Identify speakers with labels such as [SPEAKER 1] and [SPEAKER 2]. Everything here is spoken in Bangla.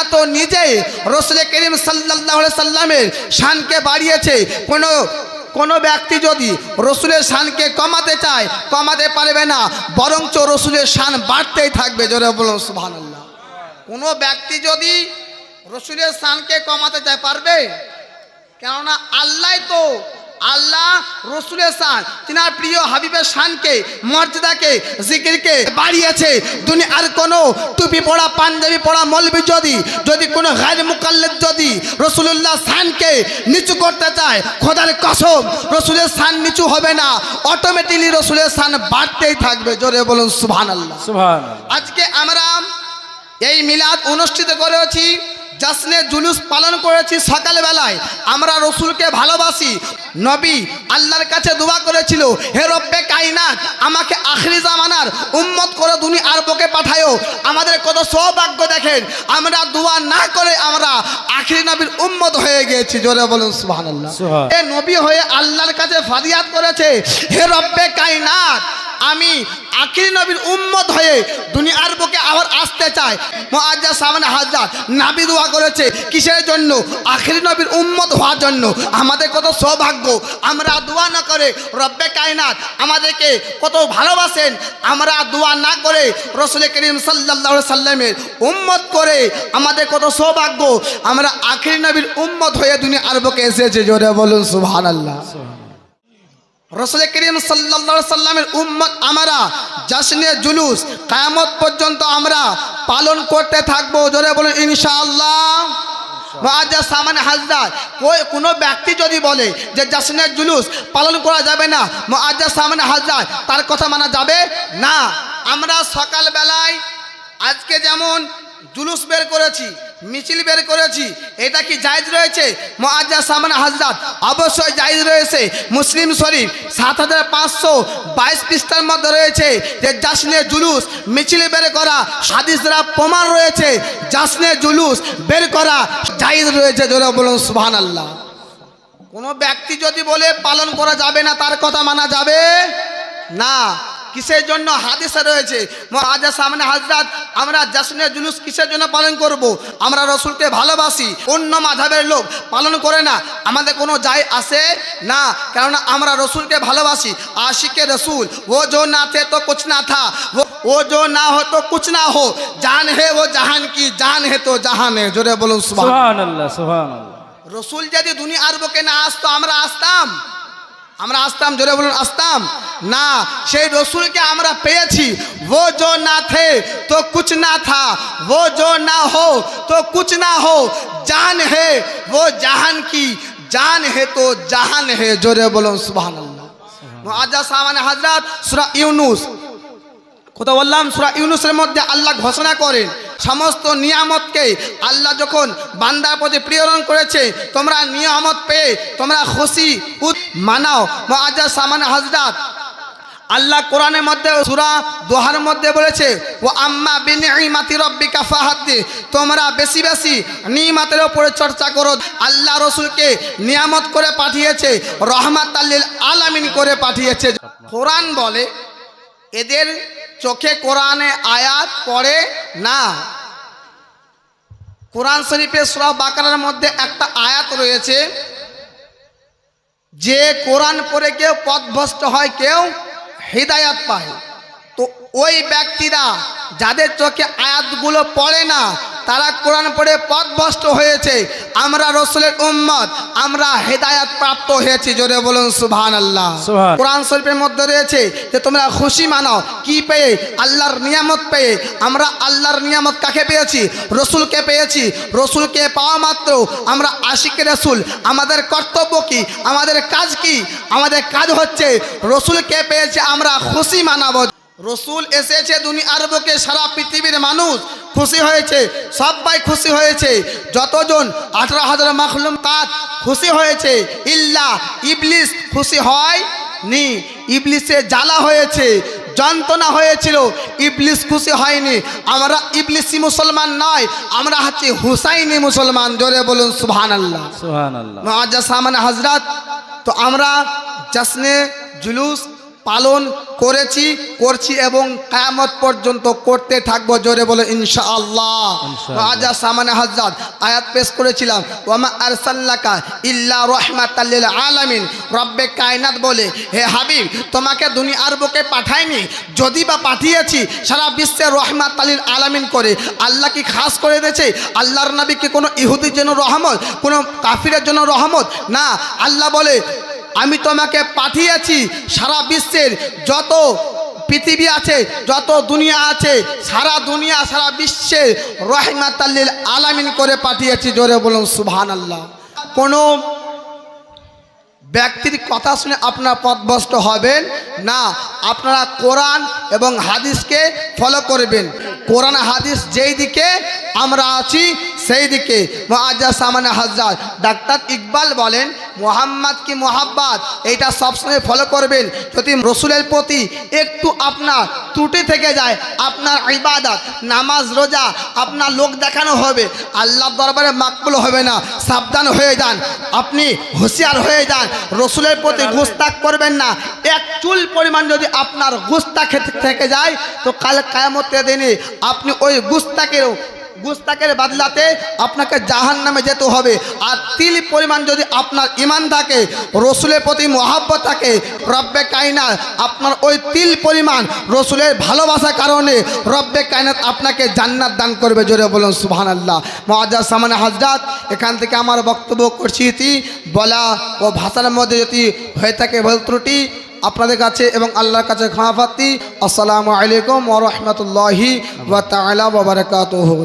[SPEAKER 1] আল্লাহ তো নিজেই রসুল করিম সাল্লাহ সাল্লামের শানকে বাড়িয়েছে। কোনো কোনো ব্যক্তি যদি রসুলের শানকে কমাতে চায়, কমাতে পারবে না, বরঞ্চ রসুলের শান বাড়তেই থাকবে। জোরে বলুন সুবহান আল্লাহ কোনো ব্যক্তি যদি রসুলের শানকে কমাতে চায়, পারবে? কেননা আল্লাহ তো আল্লাহ রসুলের শান তিনার প্রিয় হাবিবের শানকে মর্যাদাকে জিকিরকে বাড়িয়েছে। দুনিয়ার কোনো টুপি পড়া পাঞ্জাবি পড়া মলবি যদি যদি কোনো গায়ের মুকাল্লেদ যদি রসুল্লাহ শানকে নিচু করতে চায় খোদার কসম রসুলের শান নিচু হবে না। অটোমেটিকলি রসুলের শান বাড়তেই থাকবে। জোরে বলুন সুবহান আল্লাহ আজকে আমরা এই মিলাদ অনুষ্ঠিত করেছি। জাসনে জুলুস পালন করেছি সকালবেলায়। আমরা রসুলকে ভালোবাসি। নবী আল্লাহর কাছে দোয়া করেছিল হে রব্বে কাইনাত আমাকে আখরি জামানার উম্মত করে দুনি আর বকে পাঠায়ো। আমাদের কত সৌভাগ্য দেখেন আমরা দোয়া না করে আমরা আখরি নবীর উম্মত হয়ে গিয়েছি। জোরে বলুন সুবহানাল্লাহ।
[SPEAKER 2] সুবহান।
[SPEAKER 1] এ নবী হয়ে আল্লাহর কাছে ফারিয়াদ করেছে হে রব্বে কাইনাত আমি আখিরি নবীর উম্মত হয়ে দুনিয়ার বুকে আবার আসতে চাই। মুআজ্জা সামনে হাজার নাবি দোয়া করেছে, কিসের জন্য? আখিরি নবীর উম্মত হওয়ার জন্য। আমাদের কত সৌভাগ্য, আমরা দোয়া না করে রব্বে কায়নাত আমাদেরকে কত ভালোবাসেন। আমরা দোয়া না করে রসুল করিম সাল্লাহ সাল্লামের উম্মত করে আমাদের কত সৌভাগ্য, আমরা আখিরি নবীর উম্মত হয়ে দুনিয়ার বুকে এসেছে। জোরে বলুন, সুবহানাল্লাহ। রসুল করিম সাল্লা সাল্লামের উম্মত আমরা জাসনে জুলুস, কায়ামত পর্যন্ত আমরা পালন করতে থাকব। জোরে বলুন, ইনশাআল্লাহ। মহাজা সামানে হাজরা কোনো ব্যক্তি যদি বলে যে জাসনের জুলুস পালন করা যাবে না তার কথা মানা যাবে? না। আমরা সকালবেলায় আজকে যেমন জুলুস বের করেছি মিছিল বের করেছি। এটা কি জায়জ রয়েছে? মোয়াজ্জা সামান হাজরাত অবশ্যই জায়জ রয়েছে। মুসলিম শরীফ সাত হাজার পাঁচশো বাইশ পৃষ্ঠার মধ্যে রয়েছে যে জাসনে জুলুস, মিছিল বের করা, হাদিসরা প্রমাণ রয়েছে। জাসনে জুলুস বের করা জায়জ রয়েছে জোরে বলুন সুবহান আল্লাহ কোনো ব্যক্তি যদি বলে পালন করা যাবে না, তার কথা মানা যাবে না। কিসের জন্য হাদিসে রয়েছে? আজা সামনে হাজরাত আমরা জাসনে জুলুস কিসের জন্য পালন করব। আমরা রসুলকে ভালোবাসি অন্য মাধবের লোক পালন করে না। আমাদের কোনো যায় আসে না কেননা আমরা রসুলকে ভালোবাসি। আশিকে রসুল ও জো না থে তো কুচ না থা ও জো না হো তো কুচ না হো জান হে ও জাহান কি জান হে তো জাহান হে। জোরে বলুন
[SPEAKER 2] সুবহানাল্লাহ। সুবহানাল্লাহ
[SPEAKER 1] রসুল যদি দুনিয়া আরবকে না আসতো আমরা আসতাম। আমরা আসতাম জোরে বলুন আসতাম? না সেই রসুলকে আমরা পেয়েছি। ও জো না থে তো কুচ না থা। ও জো না হো তো কুচ না হো। জান হে ও জাহান কি? জান হে তো জাহান হে জোরে বলুন সুবাহান আজা আচ্ছা, হাজরাত সুরা ইউনুস। কোথাও বললাম সুরা ইউনুসের মধ্যে আল্লাহ ঘোষণা করেন সমস্ত নিয়ামতকে আল্লাহ যখন বান্দার প্রতি প্রেরণ করেছে, তোমরা নিয়ামত পেয়ে তোমরা খুশি মানাও। আজা সামান হাজরাত আল্লাহ কোরআনের মধ্যে সুরা দোহার মধ্যে বলেছে ও আম্মা বিনিমাতি রব্বিকা ফাহাদ্দি তোমরা বেশি বেশি নিমাতের উপরে চর্চা করো। আল্লাহ রসুলকে নিয়ামত করে পাঠিয়েছে রহমাত আল্লিল আলামিন করে পাঠিয়েছে। কোরআন বলে, এদের চোখে কোরআনে আয়াত পড়ে না? কোরআন শরীফের সুরা বাকারার মধ্যে একটা আয়াত রয়েছে, যে কোরআন পড়ে কেউ পথভ্রষ্ট হয়, কেউ হৃদায়াত পায়। তো ওই ব্যক্তিরা যাদের চোখে আয়াতগুলো পড়ে না তারা কোরআন পড়ে পথভ্রষ্ট হয়েছে। আমরা রসুলের উম্মত আমরা হেদায়াত প্রাপ্ত হয়েছি। জোরে বলুন সুবহান। আল্লাহ। কোরআন শরীফের মধ্যে রয়েছে যে তোমরা খুশি মানাও কি পেয়ে? আল্লাহর নিয়ামত পেয়ে। আমরা আল্লাহর নিয়ামত কাকে পেয়েছি? রসুলকে পেয়েছি। রসুলকে পাওয়া মাত্র আমরা আশিকের রসুল। আমাদের কর্তব্য কি? আমাদের কাজ কি? আমাদের কাজ হচ্ছে রসুলকে পেয়েছে আমরা খুশি মানাবো। রসুল এসেছে দুনিয়ার বুকে সারা পৃথিবীর মানুষ খুশি হয়েছে সবাই খুশি হয়েছে। যতজন আঠারো হাজার মাখলুম তাত খুশি হয়েছে ইল্লা ইবলিস খুশি হয় নি ইবলিসে জ্বালা হয়েছে যন্ত্রণা হয়েছিল ইবলিস খুশি হয়নি। আমরা ইবলিসি মুসলমান নয় আমরা হচ্ছে হুসাইনি মুসলমান। জোরে বলুন সুবহান আল্লাহ মহাজা সামান হাজরাত তো আমরা জশ্নে জুলুস পালন করেছি করছি এবং কায়ামত পর্যন্ত করতে থাকব জোরে বলে ইনশা আল্লাহ আজা সামানে হাজরাত আয়াত পেশ করেছিলাম ওয়ামা আরসাল্লাকা ইল্লা রহমাতাল্লিল আলামিন। রব্বে কায়নাত বলে হে হাবিব তোমাকে দুনিয়ার বুকে পাঠায়নি যদি বা পাঠিয়েছি সারা বিশ্বে রহমাত আলীল আলামিন করে। আল্লাহ কি খাস করে দিয়েছে আল্লাহর নবী কি কোনো ইহুদির জন্য রহমত কোনো কাফিরের জন্য রহমত? না আল্লাহ বলে আমি তোমাকে পাঠিয়েছি সারা বিশ্বের যত পৃথিবী আছে, যত দুনিয়া আছে, সারা দুনিয়া, সারা বিশ্বে রহমাতাল্লিল আলামিন করে পাঠিয়েছি, জোরে বলুন সুবহান আল্লাহ কোনো ব্যক্তির কথা শুনে আপনারা পথভ্রষ্ট হবেন না, আপনারা কোরআন এবং হাদিসকে ফলো করবেন। কোরআন, হাদিস যেই দিকে আমরা আছি সেই দিকে মহাজা সামানে হাজরাত ডাক্তার ইকবাল বলেন, মোহাম্মদ কি মোহাব্বাত? এইটা সবসময় ফলো করবেন। যদি রসুলের প্রতি একটু আপনার ত্রুটি থেকে যায়, আপনার ইবাদত, নামাজ, রোজা, আপনার লোক দেখানো হবে আল্লাহ দরবারে মাকবুল হবে না, সাবধান হয়ে যান। আপনি হুঁশিয়ার হয়ে যান। রসুলের প্রতি গুস্তাক করবেন না। এক চুল পরিমাণ যদি আপনার গুস্তা খেতে থেকে যায়, তো কাল কায়ামতের দিনে আপনি ওই গুস্তাকেরও গুস্তাকের বাদলাতে আপনাকে জাহান নামে যেতে হবে। আর তিল পরিমাণ যদি আপনার ইমান থাকে, রসুলের প্রতি মহাব্বত থাকে, রব্বে কায়নাত আপনার ওই তিল পরিমাণ রসুলের ভালোবাসার কারণে রব্বে কায়নাত আপনাকে জান্নাত দান করবে। জোরে বলুন সুহান আল্লাহ মহাজার সামানে হাজরাত, এখান থেকে আমার বক্তব্য করছি বলা ও ভাষার মধ্যে যদি হয়ে থাকে ভুল ত্রুটি, আপনাদের কাছে এবং আল্লাহর কাছে ক্ষমা প্রার্থী। আসসালামু আলাইকুম ওরহমতুল্লাহি ওয়া তাআলা ওয়া বারাকাতুহু।